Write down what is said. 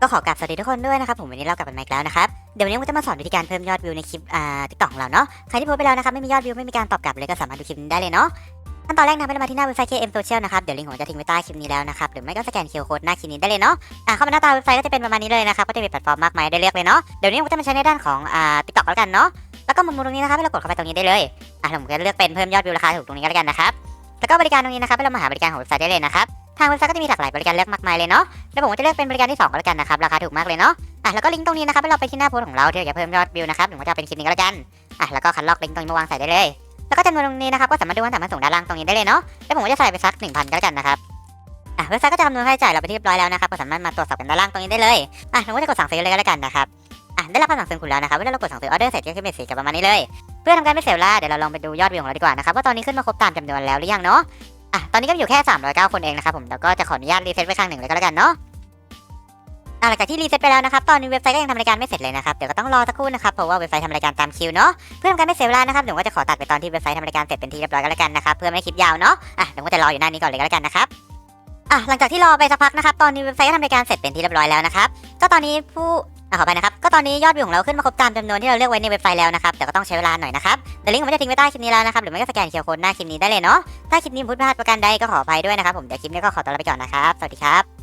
ก็ขอกราบสวัสดีทุกคนด้วยนะครับผมวันนี้เรากลับมาอีกแล้วนะครับเดี๋ยววันนี้ผมจะมาสอนวิธีการเพิ่มยอดวิวในคลิปอ่าติ๊กต็อกของเราเนาะใครที่โพสไปแล้วนะครับไม่มียอดวิวไม่มีการตอบกลับเลยก็สามารถดูคลิปได้เลยเนาะขั้นตอนแรกนะไปมาที่หน้าเว็บไซต์ KM Social นะครับเดี๋ยวลิงก์ผมจะทิ้งไว้ใต้คลิปนี้แล้วนะครับหรือไม่ก็สแกน QR Code หน้าคลิปนี้ได้เลยเนาะอ่าเข้ามาหน้าตาเว็บไซต์ก็จะเป็นประมาณนี้เลยนะครับก็จะมีแพลตฟอร์มมากมายได้เลือกเลยเนาะเดี๋ยวนี้ผมจะมาใช้ในด้านของอ่าติ๊กต็อกแล้วกันเนาะแล้วก็มุมตรงนี้นะครับให้เรากดเข้าไปตรงนี้ได้เลยอะผมจะเลือกเป็นเพิ่มยอดวิวราคาถูกตรงนี้ก็แล้วกันนะครับแล้วก็บริการตรงนี้นะครับให้เรามาหาบริการของเว็บไซต์ได้เลยนะครับ ทางเว็บไซต์ก็จะมีหลากหลายบริการเลือกมากมายเลยเนาะแล้วผมก็จะเลือกเป็นบริการที่2ก็แล้วกันนะครับราคาถูกมากเลยเนาะอะแล้วก็ลิงก์ตรงนี้นะครับให้เราไปที่หน้าโพสของเราที่อยากจะเพิ่มยอดวิวนะครับหรือว่าจะเป็นคลิปนี้ก็แล้วกันอะแล้วก็คัดลอกลิงก์ตรงนี้มาวางใส่ได้เลย แล้วก็จำนวนตรงนี้นะครับก็สามารถดูว่าสามารถส่งด้านล่างตรงนี้ได้เลยเนาะแล้วผมก็จะใส่ไปสัก1,000ก็แล้วกันนะครับอะเว็บไซต์ก็จะคำนวณค่าใช้จ่ายเราไปที่เรียบร้อยแล้วนะครับก็สามารถมาตรวจสอบกันด้านล่างตรงนี้ได้เลยอะผมก็จะกดสั่งซื้อเลยก็แล้วกันนะครับอะได้รับคำสั่งซื้อคุณแล้วนะครับเวลาเรากดสั่งซื้อออเดอร์เสร็จก็ขึ้นเป็นสีกับประมาณนี้เลย เพื่อทำการไม่เสียเวลาเดี๋ยวเราลองไปดูยอดวิวของเราดีกว่านะครับว่าตอนนี้ขึ้นมาครบตามจำนวนแล้วหรือยังเนาะ อะตอนนี้ก็อยู่แค่ 309 คนเองนะครับผมแล้วก็จะขออนุญาตรีเซ็ตไว้ครั้งหนึ่งเลยก็แล้วกันเนาะหลังจากที่รีเซ็ตไปแล้วนะครับ ตอนนี้เว็บไซต์ก็ยังทำรายการไม่เสร็จเลยนะครับ เดี๋ยวก็ต้องรอสักครู่นะครับ เพราะว่าเว็บไซต์ทำรายการตามคิวเนาะ เพื่อทำการไม่เสียเวลานะครับเดี๋ยวผมก็จะขอตัดไปตอนที่เว็บไซต์ทำรายการเสร็จเป็นที่เรียบร้อยก็แล้วกันนะครับ เพื่อไม่ให้คลิปยาวเนาะ อะผมก็จะรออยู่หน้านี้ก่อนเลยก็แล้วกันนะครับ อะหลังจากที่รอไปสักพักนะครับ ตอนนี้เว็บไซต์ก็ทำรายการเสร็จเป็นที่เรียบร้อยแล้วนะครับ ก็ตอนนี้ผู้ อะขอไปนะครับ ก็ตอนนี้ยอดวิวของเราขึ้นมาครบตามจำนวนที่เราเลือกไว้ในเว็บไซต์แล้วนะครับ แต่ก็ต้องใช้เวลาหน่อยนะครับเดี๋ยวลิงก์ผมจะทิ้งไว้ใต้คลิปนี้แล้วนะครับ หรือไม่ก็สแกนเคอร์โค้ดหน้าคลิปนี้ได้เลยเนาะ ถ้าคลิปนี้พูดพลาดประการใดก็ขออภัยด้วยนะครับผม เดี๋ยวคลิปนี้ก็ขอตัวลาไปก่อนนะครับ สวัสดีครับ